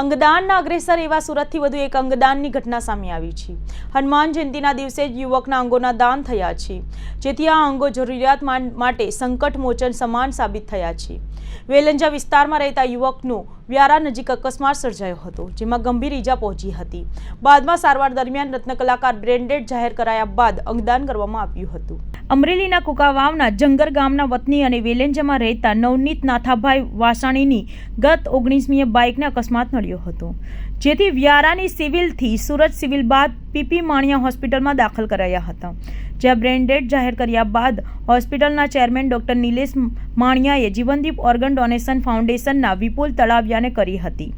અંગદાનના અગ્રેસર એવા સુરતથી વધુ એક અંગદાનની ઘટના સામે આવી છે. હનુમાન જયંતિના દિવસે જ યુવકના અંગોના દાન થયા છે. જેથી આ અંગો જરૂરિયાત માટે સંકટ મોચન સમાન સાબિત થયા છે. વેલંજા વિસ્તારમાં રહેતા યુવકનો વ્યારા નજીક અકસ્માત સર્જાયો હતો, જેમાં ગંભીર ઈજા પહોંચી હતી. બાદમાં સારવાર દરમિયાન રત્ન કલાકાર બ્રેન્ડેડ જાહેર કરાયા બાદ અંગદાન કરવામાં આવ્યું હતું. અમરેલીના કુકાવાવના જંગર ગામના વતની અને વેલેન્જામાં રહેતા નવનીત નાથાભાઈ વાસાણીની ગત ઓગણીસમીએ બાઇકને અકસ્માત નડ્યો હતો, જેથી વ્યારાની સિવિલથી સુરત સિવિલ બાદ પીપી માણિયા હોસ્પિટલમાં દાખલ કરાયા હતા. જ્યાં બ્રેન્ડેડ જાહેર કર્યા બાદ હોસ્પિટલના ચેરમેન ડૉક્ટર નિલેશ માણિયાએ જીવનદીપ ઓર્ગન ડોનેશન ફાઉન્ડેશનના વિપુલ તળાવિયાને કરી હતી.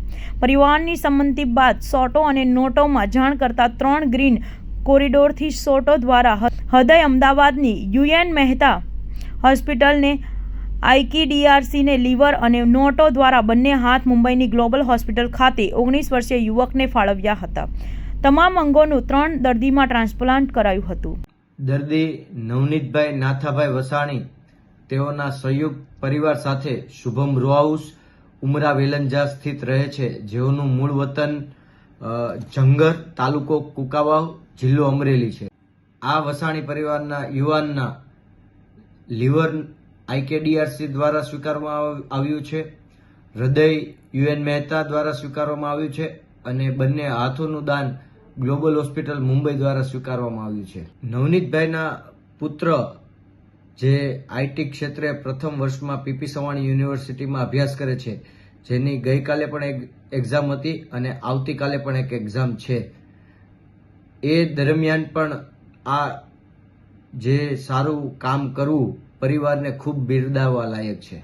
પરિવારની સંમતિ બાદ સોટો અને નોટોમાં જાણ કરતા ત્રણ ગ્રીન કોરિડોરથી સોટો દ્વારા હૃદય અમદાવાદની યુએન મહેતા હોસ્પિટલને આઈકીડીઆરસીને લીવર અને નોટો દ્વારા બંને હાથ મુંબઈની ગ્લોબલ હોસ્પિટલ ખાતે ઓગણીસ વર્ષીય યુવકને ફાળવ્યા હતા. તમામ અંગોનું ત્રણ દર્દીમાં ટ્રાન્સપ્લાન્ટ કરાયું હતું. દર્દી નવનીતભાઈ નાથાભાઈ વસાણી, તેઓના સંયુક્ત પરિવાર સાથે શુભમ રો હાઉસ ઉમરા વેલંજા સ્થિત રહે છે. જેઓનું મૂળ વતન જંગર, તાલુકો કુકાવાવ, જિલ્લો અમરેલી છે. આ વસાણી પરિવારના યુવાનના લીવર આઈકેડીઆરસી દ્વારા સ્વીકારવામાં આવ્યું છે. હૃદય યુએન મહેતા દ્વારા સ્વીકારવામાં આવ્યું છે અને બંને હાથોનું દાન ગ્લોબલ હોસ્પિટલ મુંબઈ દ્વારા સ્વીકારવામાં આવ્યું છે. નવનીતભાઈના પુત્ર, જે આઈટી ક્ષેત્રે પ્રથમ વર્ષમાં પીપી સવાણી યુનિવર્સિટીમાં અભ્યાસ કરે છે જેની ગઈકાલે પણ એક એક્ઝામ હતી અને આવતીકાલે પણ એક એક્ઝામ છે. એ દરમિયાન પણ આ જે સારું કામ કરવું પરિવારને ખૂબ બિરદાવવા લાયક છે.